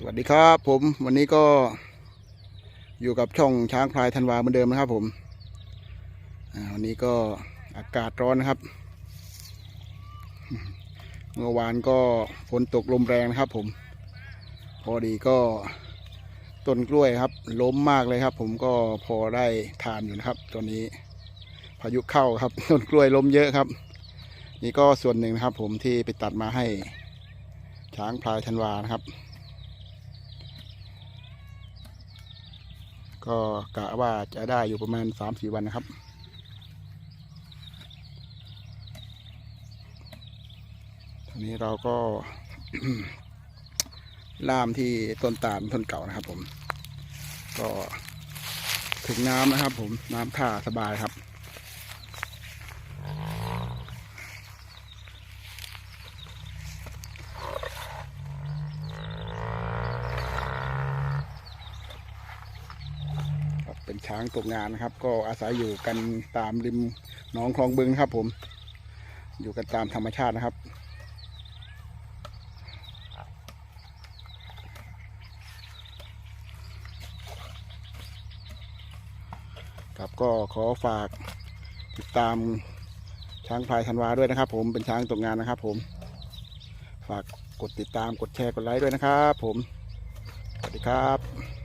สวัสดีครับ ผมวันนี้ก็อยู่กับช่องช้างพลายธันวาเหมือนเดิมนะครับผมวันนี้ก็อากาศร้อนนะครับ เมื่อวานก็ฝนตกลมแรงนะครับ ผม พอดีก็ต้นกล้วยครับ ล้มมากเลยครับ ผมก็พอได้ทานอยู่นะครับ ตอนนี้พายุเข้าครับต้นกล้วยล้มเยอะครับ นี่ก็ส่วนหนึ่งนะครับ ผมที่ไปตัดมาให้ช้างพลายธันวานะครับ ก็กะว่าจะได้อยู่ประมาณสามสี่วันนะครับ ทีนี้เราก็ล่ามที่ต้นตาลต้นเก่านะครับผม ก็ถึงน้ำนะครับผมน้ำท่าสบายครับ เป็นช้างตกงานนะครับ ก็อาศัยอยู่กันตามริมหนองคลองบึงครับ ผม อยู่กันตามธรรมชาตินะครับครับก็ขอฝากติดตามช้างพายธันวาด้วยนะครับ ผมเป็นช้างตกงานนะครับ ผม ฝากกดติดตามกดแชร์กดไลค์ด้วยนะครับ ผมสวัสดีครับ